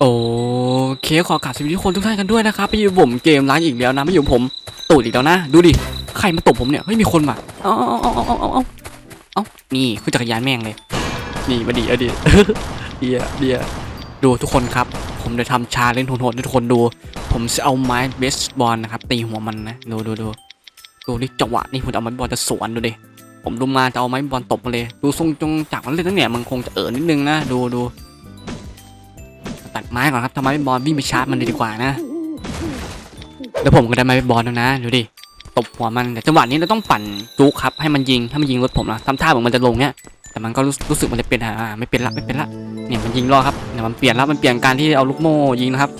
โอเคขอกราบสวัสดีทุกคนทุกท่านกันด้วยนะครับไปอยู่ผมเกมร้านอีกแล้วนะไม่อยู่ผมตูดอีกแล้วนะ ดูดิใครมาตบผมเนี่ยเฮ้ยมีคนมาเอาเอาเอาเอาเอาเอาเอานี่คือจักรยานแม่งเลย นี่มาดีอดีเดียเดียดูทุกคนครับ ผมจะทำชาเล่นโหดๆทุกคนดู ผมจะเอาไม้เบสบอลนะครับตีหัวมันนะดูดูดูดูนี่จังหวะนี่ผมเอาไม้บอลจะสวนดูดิผมดูมาจะเอาไม้บอลตบมาเลย ดูทรงจงจากมันเล่นตั้งเนี่ยมันคงจะเอ๋อนิดนึงนะดูดู ตัดไม้ก่อนครับทำไมเป็นบอลวิ่งไปชาร์จมันเลยดีกว่านะแล้วผมก็ได้ไม้เป็นบอลแล้วนะดูดิตบหัวมันแต่จังหวะนี้เราต้องปั่นจุกครับให้มันยิงให้มันยิงรถผมนะทำท่าเหมือนมันจะลงเนี่ยแต่มันก็รู้รู้สึกมันจะเป็นอ่าไม่เป็นละไม่เป็นละเนี่ยมันยิงรอครับเนี่ยมันเปลี่ยนแล้วมันเปลี่ยนการที่เอาลูกโม่ยิงนะครับ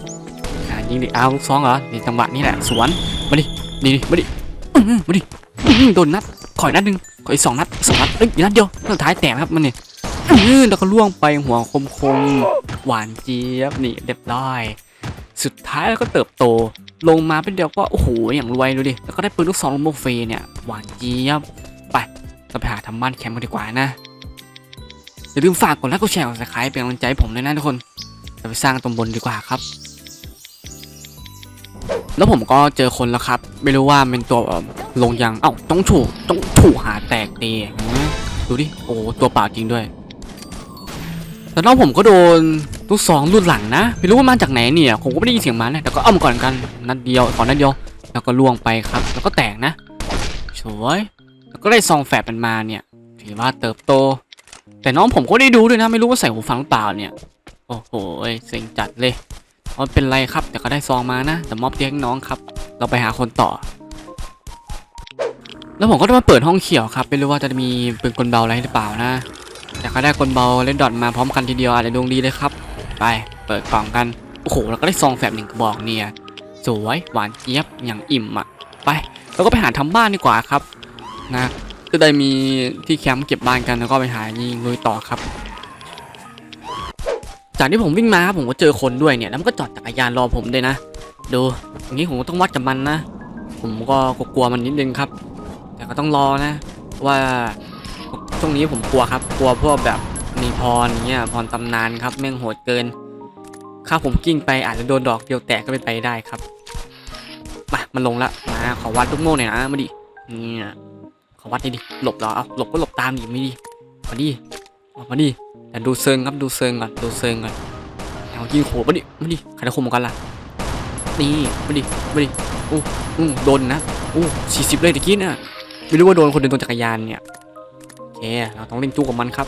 อ่ายิงดิเอาลูกซองเหรอนี่จังหวะนี้แหละสวนมาดินี่ดิมาดิมาดิโดนนัดขออีกนัดหนึ่งขออีกสองนัดสองนัดเอ้ยนัดเดียวนัดสุดท้ายแตกครับมันเนี่ย อื้อแล้วก็ล่วงไปหัวคมคมๆหวานเจี๊ยบนี่เรียบร้อยสุดท้ายแล้วก็เติบโต ลงมาเป็นเดียวก็โอ้โหอย่างรวยดูดิแล้วก็ได้ปืนลูกซองลูกโมเฟเนี่ยหวานเจี๊ยบไปเราไปหาทำบ้านแคมป์กันดีกว่านะอย่าลืมฝากกดไลค์กดแชร์กดซับสไครป์เป็นกำลังใจผมด้วยนะทุกคนเราไปสร้างตรงบนดีกว่าครับ แล้วผมก็เจอคนแล้วครับ ไม่รู้ว่าเป็นตัวลงยังเอ้าต้องถูกต้องถูกหาแตกตีดูดิโอ้ตัวเปล่าจริงด้วย แล้วน้องผมก็โดนลูกซองรุ่นหลังนะ ไม่รู้ว่ามาจากไหนเนี่ย ผมก็ไม่ได้ยินเสียงมันนะแต่ก็เอามก่อนกัน นัดเดียวขอนัดเดียว แล้วก็ล่วงไปครับ แล้วก็แตกนะสวยแล้วก็ได้ซองแฝดมันมาเนี่ย ถือว่าเติบโต แต่น้องผมก็ได้ดูด้วยนะ ไม่รู้ว่าใส่หูฟังหรือเปล่าเนี่ย โอ้โหเซ็งจัดเลยมันเป็นไรครับ แต่ก็ได้ซองมานะ แต่มอบเตียงน้องครับ เราไปหาคนต่อ แล้วผมก็ได้มาเปิดห้องเขียวครับ ไม่รู้ว่าจะมีปืนกลเบาอะไรหรือเปล่านะ แต่ก็ได้กลเบาเล่นดอทมาพร้อมกันทีเดียวอะไรดวงดีเลยครับ ไปเปิดกล่องกัน โอ้โหแล้วก็ได้ซองแฝดหนึ่งกระบอกเนี่ย สวยหวานเจี๊ยบอย่างอิ่มอะ ไปเราก็ไปหาทำบ้านดีกว่าครับนะจะได้มีที่แคมป์เก็บบ้านกันแล้วก็ไปหายิงลุยต่อครับ จากที่ผมวิ่งมาครับผมก็เจอคนด้วยเนี่ยแล้วมันก็จอดจักรยานรอผมด้วยนะ ดูอย่างนี้ผมต้องวัดกับมันนะ ผมก็กลัวมันนิดนึงครับ แต่ก็ต้องรอนะ ว่า ช่วงนี้ผมกลัวครับ กลัวพวกแบบมีพรอย่างเงี้ยพรตำนานครับ แม่งโหดเกินถ้าผมกิ้งไปอาจจะโดนดอกเดียวแตกก็เป็นไปได้ครับมามันลงละมาขอวัดลูกโม่หน่อยนะมาดิเนี่ยขอวัดนี่ดิหลบเหรอเอาหลบก็หลบตามดิไม่ดิมาดิออกมาดิแต่ดูเซิงครับดูเซิงก่อนดูเซิงก่อนเอายิงโหมาดิมาดิใครจะคุมกันล่ะนี่มาดิมาดิอู้อู้โดนนะอู้สี่สิบเลยตะกี้เนี่ยไม่รู้ว่าโดนคนเดินบนจักรยานเนี่ย เค เราต้องเล่นจู้กับมันครับ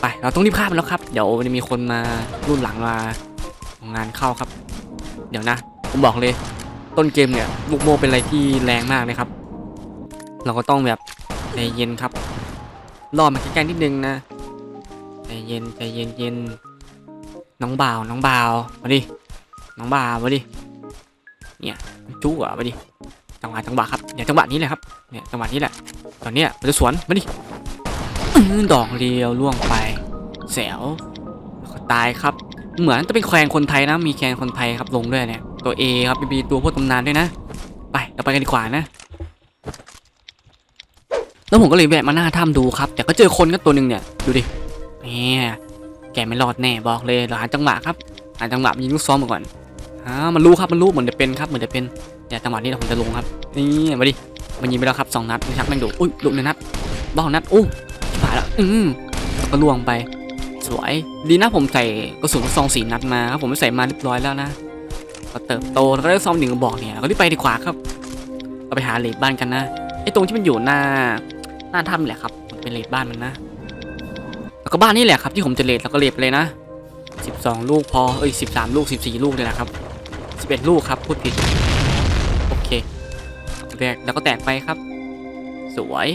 ไป เราต้องรีบฆ่ามแล้วครับ เดี๋ยวจะมีคนมารุ่นหลังมางานเข้าครับ เดี๋ยวนะ ผมบอกเลย ต้นเกมเนี่ยลูกโมเป็นอะไรที่แรงมากเลยครับ เราก็ต้องแบบใจเย็นครับ รอมาใกล้ๆนิดนึงนะ ใจเย็นใจเย็นเย็น น้องบ่าว น้องบ่าว มาดิ น้องบ่าว มาดิ เนี่ยจู้อะมาดิจังหวะจังหวะครับเนี่ยจังหวะนี้แหละครับเนี่ยจังหวะนี้แหละ ตอนเนี้ยมันจะสวนมาดิ ดอกเดียวล่วงไปแสวแล้วก็ตายครับ เหมือนจะเป็นแคลนคนไทยนะ มีแคนคนไทยครับลงด้วยเนี่ย ตัว A ครับมีตัวพวกตำนานด้วยนะ ไปเราไปกันดีกว่านะ แล้วผมก็เลยแวะมาหน้าถ้ำดูครับ แต่ก็เจอคนก็ตัวหนึ่งเนี่ย ดูดิเนี่ยแกไม่รอดแน่บอกเลยเราหาจังหวะครับหาจังหวะยิงลูกซ้อมมาก่อนอ่ามันรู้ครับมันรู้เหมือนจะเป็นครับเหมือนจะเป็นเนี่ยจังหวะนี้ผมจะลงครับนี่มาดิมันยิงไปแล้วครับสองนัดนะครับแม่งดูอุ้ยลุกหนึ่งนัดบ้านัดอู้ ผ่านละอืมแล้วก็ล่วงไป สวย ดีนะผมใส่กระสุนซองสีนัดมาครับผมใส่มาเรียบร้อยแล้วนะก็เติบโตแล้วก็ได้ซองหนึ่งบอกเนี่ยก็รีบไปดีกว่าครับเราไปหาเลดบ้านกันนะไอ้ตรงที่มันอยู่หน้าหน้าถ้ำแหละครับมันเป็นเลดบ้านมันนะ แล้วก็บ้านนี่แหละครับที่ผมจะเลดแล้วก็เลดเลยนะ12ลูกพอเอ้ย13ลูก14ลูกเลยนะครับ11ลูกครับพูดผิดโอเคแตกแล้วก็แตกไปครับ สวย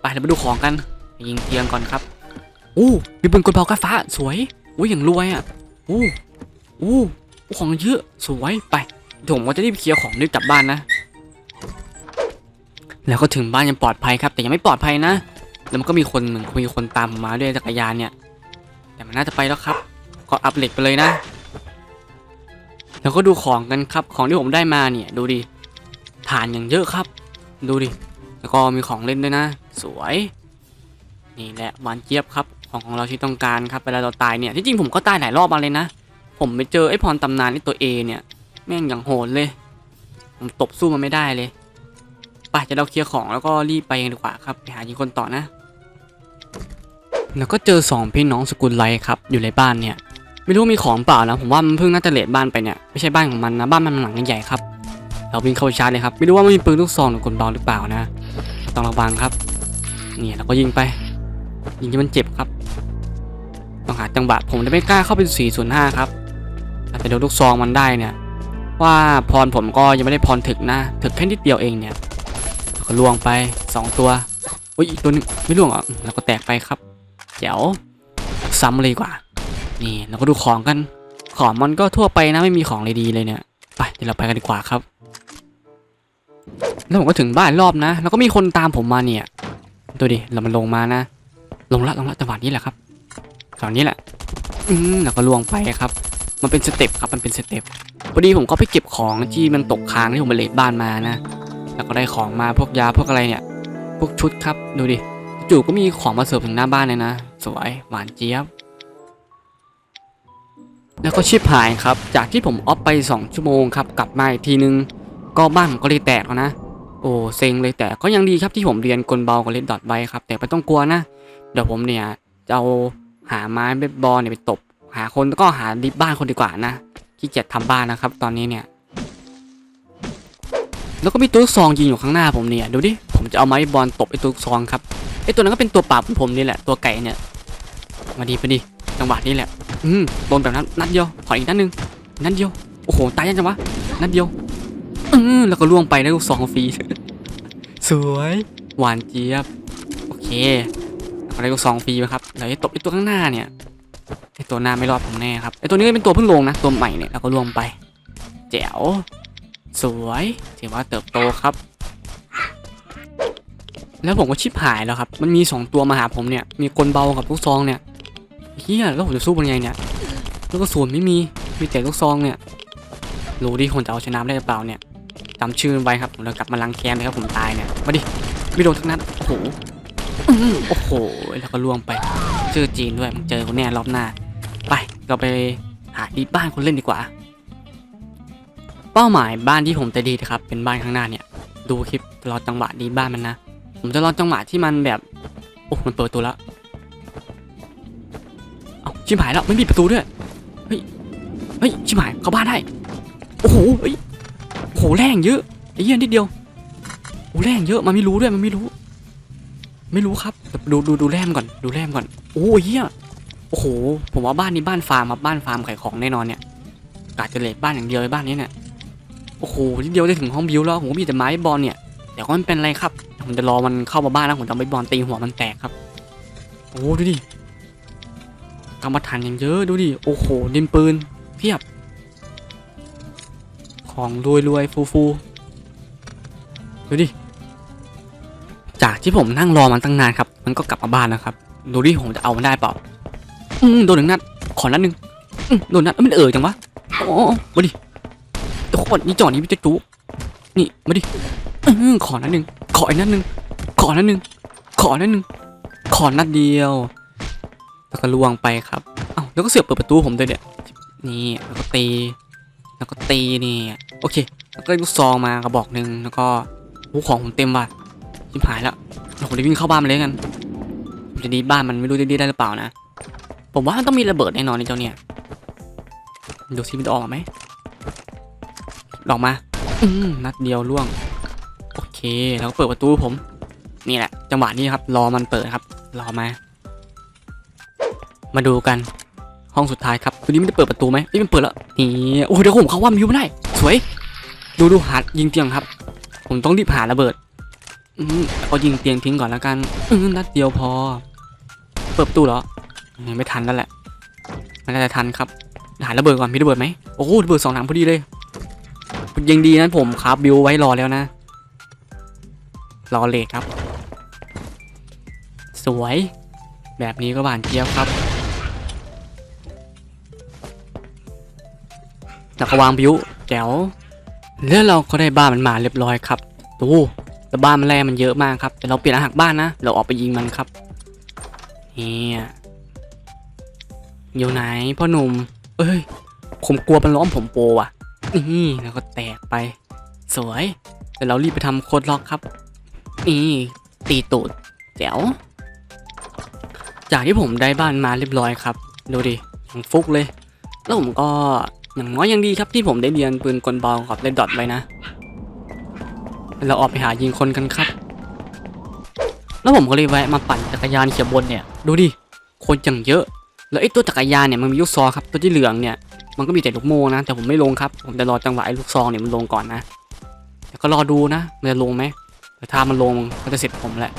ไปเดี๋ยวมาดูของกัน ยิงเตียงก่อนครับอู้มีปืนกลเบาก้าฟ้าสวยอู้อย่างรวยอะอู้อู้ของเยอะสวยไปผมก็จะรีบเคลียร์ของรีบกลับบ้านนะ แล้วก็ถึงบ้านยังปลอดภัยครับ แต่ยังไม่ปลอดภัยนะแล้วมันก็มีคนเหมือนมีคนตามมมาด้วยจักรยานเนี่ย แต่มันน่าจะไปแล้วครับ ก็อัพเหล็กไปเลยนะ แล้วก็ดูของกันครับของที่ผมได้มาเนี่ย ดูดิฐานอย่างเยอะครับ ดูดิแล้วก็มีของเล่นด้วยนะ สวย นี่แหละหวานเจี๊ยบครับของของเราที่ต้องการครับเวลาเราตายเนี่ยที่จริงผมก็ตายหลายรอบมาเลยนะ ผมไปเจอไอ้พรตำนานไอ้ตัวเอเนี่ยแม่งอย่างโหดเลยผมตบสู้มันไม่ได้เลยไป่ะจะเราเคลียร์ของแล้วก็รีบไปกันดีกว่าครับไปหายิงคนต่อนะ แล้วก็เจอสองพี่น้องสกุลไลครับอยู่ในบ้านเนี่ย ไม่รู้มีของเปล่านะผมว่ามันเพิ่งน่าจะเลดบ้านไปเนี่ยไม่ใช่บ้านของมันนะบ้านมันหลังใหญ่ครับ เราวิ่งเข้าไปชาร์จเลยครับไม่รู้ว่ามันมีปืนลูกซองหรือกลเบาหรือเปล่านะ ต้องระวังครับ เนี่ยเราก็ยิงไป ยิงที่มันเจ็บครับต้องหาจังหวะผมจะไม่กล้าเข้าไป405ครับแต่เดี๋ยวลูกซองมันได้เนี่ย ว่าพรผมก็ยังไม่ได้พรถึกนะถึกแค่นิดเดียวเองเนี่ยก็ล่วงไป 2 ตัวโอ้ยอีกตัวหนึงไม่ล่วงออืมแล้วก็แตกไปครับเดี๋วซ้ำเลยกว่า นี่เราก็ดูของกัน ของมันก็ทั่วไปนะไม่มีของเลยดีเลยเนี่ยไปเดี๋ยวเราไปกันดีกว่าครับ แล้วผมก็ถึงบ้านรอบนะ แล้วก็มีคนตามผมมาเนี่ยดูดิเรามันลงมานะ ลงละลงละจังหวะนี้แหละครับจังหวะนี้แหละ อืมแล้วก็ล่วงไปครับ มันเป็นสเต็ปครับ มันเป็นสเต็ป พอดีผมก็ไปเก็บของที่มันตกค้างที่ผมไปเลดบ้านมานะ แล้วก็ได้ของมาพวกยาพวกอะไรเนี่ย พวกชุดครับ ดูดิ จู่ก็มีของมาเสิร์ฟถึงหน้าบ้านเลยนะ สวย หวานเจี๊ยบ แล้วก็ชิบหายครับ จากที่ผมออฟไป 2 ชั่วโมงครับ กลับมาอีกทีนึง ก็บ้านผมก็เลยแตกแล้วนะ โอ้ เซ็งเลยแต่ก็ยังดีครับที่ผมเรียนกลเบากับเลดดอทไว้ครับ แต่ไม่ต้องกลัวนะ เดี๋ยวผมเนี่ยจะเอาหาไม้เบสบอลเนี่ยไปตบ หาคนก็หาดิบบ้านคนดีกว่านะขี้เกียจทำบ้านนะครับ ตอนนี้เนี่ย แล้วก็มีตัวซองยิงอยู่ข้างหน้าผมเนี่ยดูดิผมจะเอาไม้บอลตบไอ้ตัวซองครับไอ้ตัวนั้นก็เป็นตัวปราบของผมนี่แหละตัวไก่เนี่ยมาดีไปดีจังหวะนี้แหละ อืมโดนแบบนั้นนัดเดียวขออีกนัดหนึ่งนัดเดียวโอ้โหตายยังจังวะนัดเดียวอืมแล้วก็ล่วงไปได้ลูกซองฟรีสวยหวานเจี๊ยบโอเค แล้วก็ได้ลูกซองฟรีไหมครับเดี๋ยวไอ้ตบไอ้ตัวข้างหน้าเนี่ยไอ้ตัวหน้าไม่รอดผมแน่ครับไอ้ตัวนี้เป็นตัวเพิ่งลงนะตัวใหม่เนี่ยแล้วก็ล่วงไป แจ๋วสวยถือว่าเติบโตครับ แล้วผมก็ชิบหายแล้วครับ มันมีสองตัวมาหาผมเนี่ย มีคนเบากับลูกซองเนี่ยเฮียแล้วผมจะสู้เป็นไงเนี่ยแล้วก็ศูนไม่มีมีแต่ลูกซองเนี่ยรู้ดิคนจะเอาชนะได้หรือเปล่าเนี่ยจำชื่อไว้ครับผมจะกลับมาลังแคนเลยครับผมตายเนี่ยมาดิไม่โดนทักนัดโอ้โห โอ้โห แล้วก็ล่วงไป ชื่อจีนด้วยมึงเจอคนแน่รอบหน้า ไป เราไปหาดีบ้านคนเล่นดีกว่า เป้าหมายบ้านที่ผมจะดีนะครับ เป็นบ้านข้างหน้าเนี่ย ดูคลิปรอจังหวะดีบ้านมันนะ ผมจะรอจังหวะที่มันแบบ โอ้ มันเปิดประตูแล้ว เอาชิบหายแล้วไม่มีประตูด้วย เฮ้ย เฮ้ย ชิบหายเข้าบ้านได้ โอ้โห เฮ้ย โอ้โห แรงเยอะ ไอ้เหี้ยนิดเดียว โอ้แรงเยอะ มันไม่รู้ด้วย มันไม่รู้ ไม่รู้ครับดูดูดูแรมก่อนดูแรมก่อนโอ้ยเหี้ยโอ้โห ผมว่าบ้านนี้บ้านฟาร์มครับบ้านฟาร์มขายของแน่นอนเนี่ยกาจะเลทบ้านอย่างเดียวเลยบ้านนี้เนี่ยโอ้โหนิดเดียวได้ถึงห้องบิวแล้วผมมีแต่ไม้บอลเนี่ยแต่ก็ไม่เป็นไรครับผมจะรอมันเข้ามาบ้านแล้วผมจะไม้บอลตีหัวมันแตกครับโอ้ดูดิกรรมฐานอย่างเยอะดูดิโอ้โหดินปืนเพียบ ของรวยรวยฟูฟูดูดิ จากที่ผมนั่งรอมันตั้งนานครับ มันก็กลับมาบ้านนะครับ ดูดิผมจะเอามันได้เปล่า อืมโดนหนึ่งนัด ขอนัดหนึ่งอืมโดนนัดมันเอ่ยจังวะ โอ้โอ้มาดิโคตรนี่จอดนี้มันจะจุกนี่มาดิอืมขอนัดหนึ่งขออีกนัดหนึ่งขอนัดหนึ่งขอนัดหนึ่งขอนัดเดียว แล้วก็ล่วงไปครับ เอ้าแล้วก็เสือกเปิดประตูผมด้วยเนี่ย นี่แล้วก็ตี แล้วก็ตีนี่ โอเค แล้วก็ลูกซองมากระบอกหนึ่งแล้วก็โอ้ของผมเต็มว่ะ ชิบหายแล้วเราผมจะวิ่งเข้าบ้านมันเลยกันจะดีดบ้านมันไม่รู้จะดีได้หรือเปล่านะ ผมว่ามันต้องมีระเบิดแน่นอนในเจ้าเนี่ย ดูซิมันจะออกไหมออกมา อืมนัดเดียวล่วง โอเค แล้วก็เปิดประตูผม นี่แหละ จังหวะนี้ครับ รอมันเปิดครับ รอมา มาดูกัน ห้องสุดท้ายครับ ตัวนี้มันจะเปิดประตูไหมเอ้ยมันเปิดแล้ว นี่โอ้เดี๋ยวผมเขาว่ามันอยู่ไม่ได้ สวย ดูดูหายิงเตียงครับ ผมต้องรีบหาระเบิด อืมเอายิงเตียงทิ้งก่อนแล้วกัน อืมนัดเดียวพอ เปิดตู้เหรอยังไม่ทันแล้วแหละไม่น่าจะทันครับหาระเบิดก่อนมีระเบิดไหมโอ้โหระเบิดสองถังพอดีเลยยังดีนะผมครับบิวไว้รอแล้วนะ รอเลทครับ สวย แบบนี้ก็หวานเจี๊ยบครับแล้วก็วางบิวแจ๋วแล้วเราก็ได้บ้านมันมาเรียบร้อยครับดู แต่บ้านมันแรงมันเยอะมากครับแต่เราเปลี่ยนอาหารบ้านนะเราออกไปยิงมันครับเนี่ยอยู่ไหนพ่อหนุ่มเอ้ยผมกลัวมันล้อมผมโปรว่ะนี่แล้วก็แตกไป สวยแต่เรารีบไปทำโคดล็อกครับ นี่ตีตูดแจ๋วจากที่ผมได้บ้านมาเรียบร้อยครับ ดูดิย่างฟุกเลย แล้วผมก็อย่างน้อยยังดีครับที่ผมได้เรียนปืนกลเบากับเลดดอทไว้นะ เราออกไปหายิงคนกันครับ แล้วผมก็เลยแวะมาปั่นจักรยานเขียวบนเนี่ย ดูดิ คนอย่างเยอะ แล้วไอ้ตัวจักรยานเนี่ยมันมีลูกซองครับ ตัวที่เหลืองเนี่ย มันก็มีแต่ลูกโม่นะ แต่ผมไม่ลงครับ ผมจะรอจังหวะไอ้ลูกซองเนี่ยมันลงก่อนนะแต่ก็รอดูนะ มันจะลงไหมแต่ถ้ามันลงมันจะเสร็จผมแหละ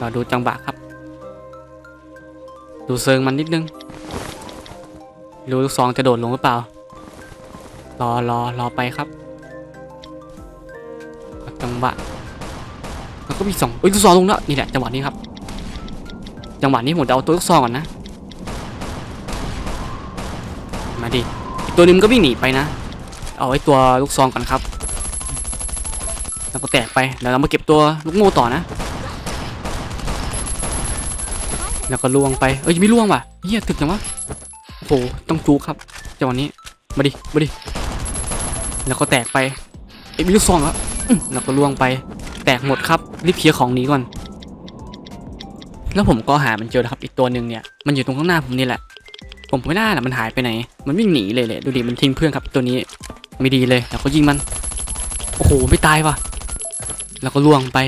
รอดูจังหวะครับ ดูเซิงมันนิดนึงดูลูกซองจะโดดลงหรือเปล่ารอรอรอไปครับ จังหวะแล้วก็มีสองเอ้ยลูกซองลงแล้วนี่แหละจังหวะนี้ครับ จังหวะนี้ผมจะเอาตัวลูกซองก่อนนะ มาดิอีกตัวนึงมันก็วิ่งหนีไปนะ เอาไอ้ตัวลูกซองก่อนครับ แล้วก็แตกไปเดี๋ยวเรามาเก็บตัวลูกโม่ต่อนะ แล้วก็ล่วงไปเอ้ยไม่ล่วงว่ะเฮียถึกจังวะโอ้โหต้องจูครับจังหวะนี้มาดิมาดิแล้วก็แตกไปเอ้ยมีลูกซองแล้ว แล้วก็ล่วงไป แตกหมดครับ รีบเคลียร์ของนี้ก่อน แล้วผมก็หามันเจอนะครับ อีกตัวหนึ่งเนี่ย มันอยู่ตรงข้างหน้าผมนี่แหละ ผมไม่น่าแหละมันหายไปไหน มันวิ่งหนีเลยเลยดูดิ มันทิ้งเพื่อนครับ ตัวนี้ไม่ดีเลย แล้วก็ยิงมัน โอ้โห ไม่ตายว่ะ แล้วก็ล่วงไป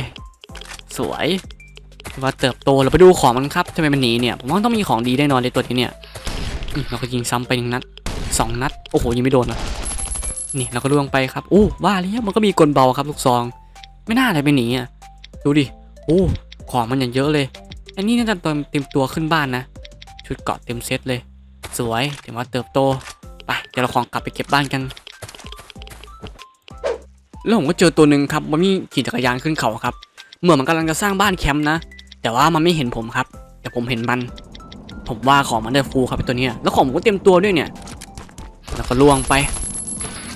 สวยว่าเติบโต เราไปดูของมันครับทำไมมันหนีเนี่ย ผมว่าต้องมีของดีแน่นอนเลยตัวนี้เนี่ยเราก็ยิงซ้ำไปหนึ่งนัดสองนัด โอ้โห ยิงไม่โดนเลย นี่เราก็ล่วงไปครับโอ้ว่าแล้วมันก็มีกลเบาครับลูกซอง ไม่น่าอะไรไปหนีอะดูดิโอ้ของมันอย่างเยอะเลย อันนี้น่าจะเต็มเต็มตัวขึ้นบ้านนะ ชุดเกาะเต็มเซตเลย สวยถือว่าเติบโตไปเดี๋ยวเราของกลับไปเก็บบ้านกัน แล้วผมก็เจอตัวหนึ่งครับมันมีขี่จักรยานขึ้นเขาครับ เหมือนมันกำลังจะสร้างบ้านแคมป์นะ แต่ว่ามันไม่เห็นผมครับ แต่ผมเห็นมัน ผมว่าของมันได้ฟูครับไอ้ตัวนี้แล้วของผมก็เตรียมตัวด้วยเนี่ย แล้วก็ล่วงไป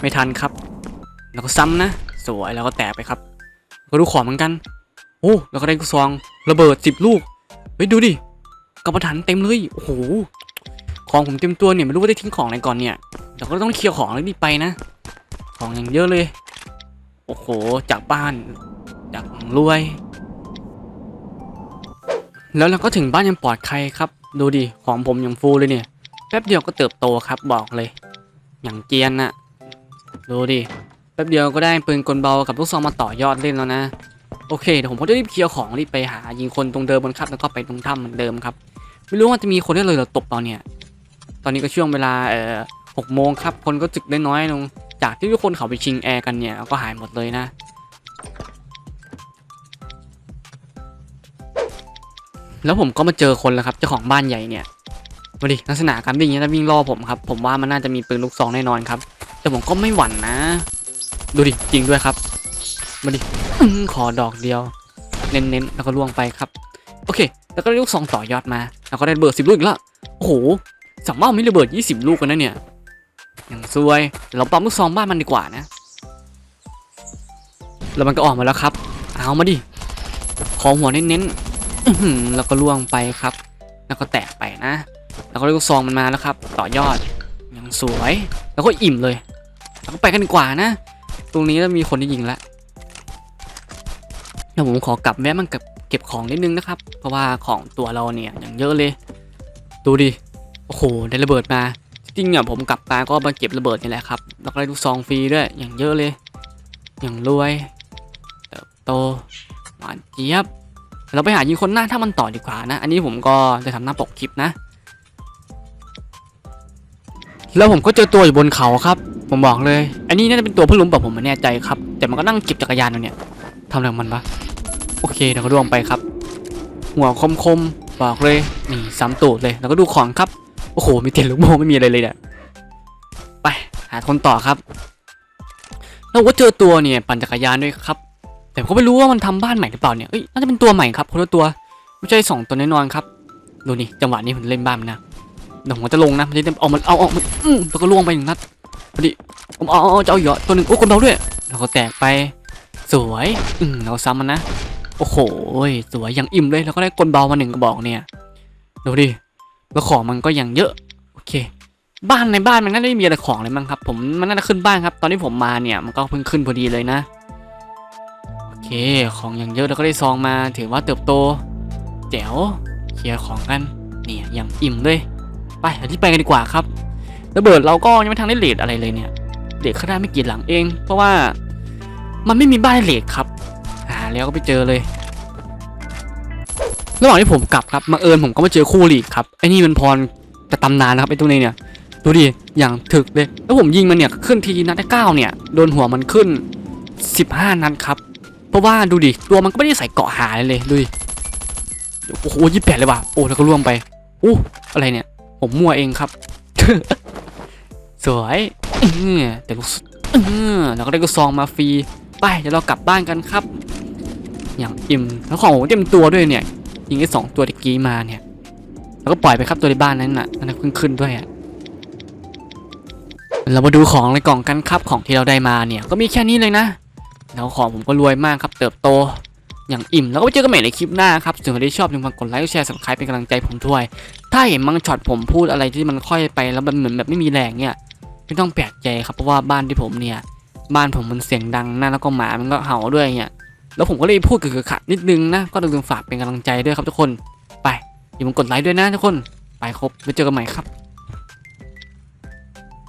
ไม่ทันครับ แล้วก็ซ้ำนะ สวยแล้วก็แตกไปครับ ก็ดูของเหมือนกัน โอ้แล้วก็ได้ลูกซอง ระเบิดสิบลูก เฮ้ยดูดิกระปะถันเต็มเลยโอ้โหของผมเต็มตัวเนี่ยไม่รู้ว่าได้ทิ้งของอะไรก่อนเนี่ยเดี๋ยวก็ต้องเคลียร์ของแล้วรีไปนะ ของอย่างเยอะเลย โอ้โหจากบ้านจากรวย แล้วเราก็ถึงบ้านยังปลอดภัยครับ ดูดิของผมย่างฟูเลยเนี่ยแป๊บเดียวก็เติบโตครับบอกเลย อย่างเกียนน่ะ ดูดิ แป๊บเดียวก็ได้ปืนกลเบากับลูกซองมาต่อยอดเล่นแล้วนะ โอเค เดี๋ยวผมก็จะรีบเคลียร์ของรีบไปหา ยิงคนตรงเดิมมันครับแล้วก็ไปตรงถ้ำเหมือนเดิมครับ ไม่รู้ว่าจะมีคนได้เลยเราตบเปล่าเนี่ยตอนนี้ก็ช่วงเวลาเอ่อหกโมงครับ คนก็จึกได้น้อยลง จากที่ทุกคนเขาไปชิงแอร์กันเนี่ยก็หายหมดเลยนะแล้วผมก็มาเจอคนแล้วครับเจ้าของบ้านใหญ่เนี่ยมาดิลักษณะการวิ่งอย่างนี้แล้ววิ่งล่อผมครับ ผมว่ามันน่าจะมีปืนลูกซองแน่นอนครับ แต่ผมก็ไม่หวั่นนะ ดูดิจริงด้วยครับ มาดิขอดอกเดียว เน้นๆแล้วก็ล่วงไปครับ โอเค แล้วก็ได้ลูกซองต่อยอดมา แล้วก็ได้เบิดสิบลูกอีกแล้วโอ้โหสามารถมีระเบิดยี่สิบลูกกันนะเนี่ยอย่างซวย เราปั๊มลูกซองบ้านมันดีกว่านะ แล้วมันก็ออกมาแล้วครับ เอามาดิ ขอหัวเน้นๆแล้วก็ล่วงไปครับ แล้วก็แตกไปนะ แล้วก็ได้ลูกซองมันมาแล้วครับ ต่อยอด อย่างสวย แล้วก็อิ่มเลย แล้วก็ไปกันดีกว่านะ ตรงนี้แล้วมีคนที่ยิงแล้วเดี๋ยวผมขอกลับแวะมันกับเก็บของนิดนึงนะครับ เพราะว่าของตัวเราเนี่ยอย่างเยอะเลย ดูดิ โอ้โห ได้ระเบิดมา จริงๆเนี่ยผมกลับมาก็มาเก็บระเบิดนี่แหละครับ แล้วก็ได้ลูกซองฟรีด้วย อย่างเยอะเลย อย่างรวยเติบโต หวานเจี๊ยบ เราไปหายิงคนหน้าถ้ามันต่อดีกว่านะ อันนี้ผมก็จะทำหน้าปกคลิปนะ แล้วผมก็เจอตัวอยู่บนเขาครับ ผมบอกเลย อันนี้น่าจะเป็นตัวเพิ่งล้มแบบผมไม่แน่ใจครับ แต่มันก็นั่งเก็บจักรยานอยู่เนี่ยทำอะไรงมันปะโอเคเดี๋ยวก็ล่วงไปครับ หัวคมๆบอกเลยนี่ซ้ำตูดเลยแล้วก็ดูของครับ โอ้โห มีเตียนลูกโม่ไม่มีอะไรเลยเนี่ยไปหาคนต่อครับ แล้วก็เจอตัวเนี่ยปั่นจักรยานด้วยครับ แต่ผมก็ไม่รู้ว่ามันทำบ้านใหม่หรือเปล่าเนี่ยเอ้ยน่าจะเป็นตัวใหม่ครับคนละตัวไม่ใช่สองตัวแน่นอนครับดูนี่จังหวะนี้ผมเล่นบ้านนะ เดี๋ยวผมจะลงนะมันจะเอามันเอาเอามันอืมแล้วก็ล่วงไปหนึ่งนัดพอดีผมเอาเอาเจะเอาเหรอตัวหนึ่งโอ้คนเราด้วยแล้วก็แตกไป สวยอืมเราซ้ำมันนะโอ้โหสวยอย่างอิ่มเลยแล้วก็ได้กลเบามาหนึ่งกระบอกเนี่ยดูดิแล้วของมันก็อย่างเยอะโอเค บ้านในบ้านมันน่าจะไม่มีอะไรของเลยมั้งครับ ผมมันน่าจะขึ้นบ้านครับ ตอนที่ผมมาเนี่ยมันก็เพิ่งขึ้นพอดีเลยนะโอเคของอย่างเยอะเราก็ได้ซองมาถือว่าเติบโตแจ๋วเคลียร์ของกันเนี่ยอย่างอิ่มเลย ไปเดี๋ยวที่ไปกันดีกว่าครับระเบิดเราก็ยังไม่ทันได้เลทอะไรเลยเนี่ยเลทแค่ได้ไม่กี่หลังเอง เพราะว่ามันไม่มีบ้านเลทครับหาแล้วก็ไปเจอเลยระหว่างที่ผมกลับครับบังเอิญผมก็มาเจอคู่หลีกครับไอ้นี่มันพรจะตำนานนะครับไอ้ตรงนี้เนี่ยดูดิอย่างถึกเลยแล้วผมยิงมันเนี่ยขึ้นทีนัดได้เก้าเนี่ยโดนหัวมันขึ้น 15 นัดครับ เพราะว่าดูดิตัวมันก็ไม่ได้ใส่เกาะหาเลยเลยดูดิโอ้โหยี่แปดเลยว่ะโอ้แล้วก็ล่วงไปอู้อะไรเนี่ย ผมมั่วเองครับ สวยเออแต่ลูกเออเราก็ได้ลูกซองมาฟรี ไป เดี๋ยวเรากลับบ้านกันครับ อย่างอิ่ม แล้วของผมเต็มตัวด้วยเนี่ย ยิงไอ้สองตัวตะกี้มาเนี่ย แล้วก็ปล่อยไปครับตัวในบ้านนั้นน่ะนั่นนะเพิ่งขึ้นด้วยอะเรามาดูของในกล่องกันครับ ของที่เราได้มาเนี่ย ก็มีแค่นี้เลยนะ แล้วของผมก็รวยมากครับ เติบโต อย่างอิ่ม แล้วก็ไปเจอกันใหม่ในคลิปหน้าครับส่วนใครที่ชอบอย่าลืมกดไลค์กดแชร์สับสไครป์เป็นกำลังใจผมด้วย ถ้าเห็นบางช็อตผมพูดอะไรที่มันค่อยไปแล้วมันเหมือนแบบไม่มีแรงเนี่ยไม่ต้องแปลกใจครับเพราะว่าบ้านที่ผมเนี่ย บ้านผมมันเสียงดังนะแล้วก็หมามันก็เห่าด้วยเนี่ยแล้วผมก็เลยพูดกึกขัดนิดนึงนะก็อย่าลืมฝากเป็นกำลังใจด้วยครับทุกคน ไปอย่าลืมกดไลค์ด้วยนะทุกคนไปครบไปเจอกันใหม่ครับ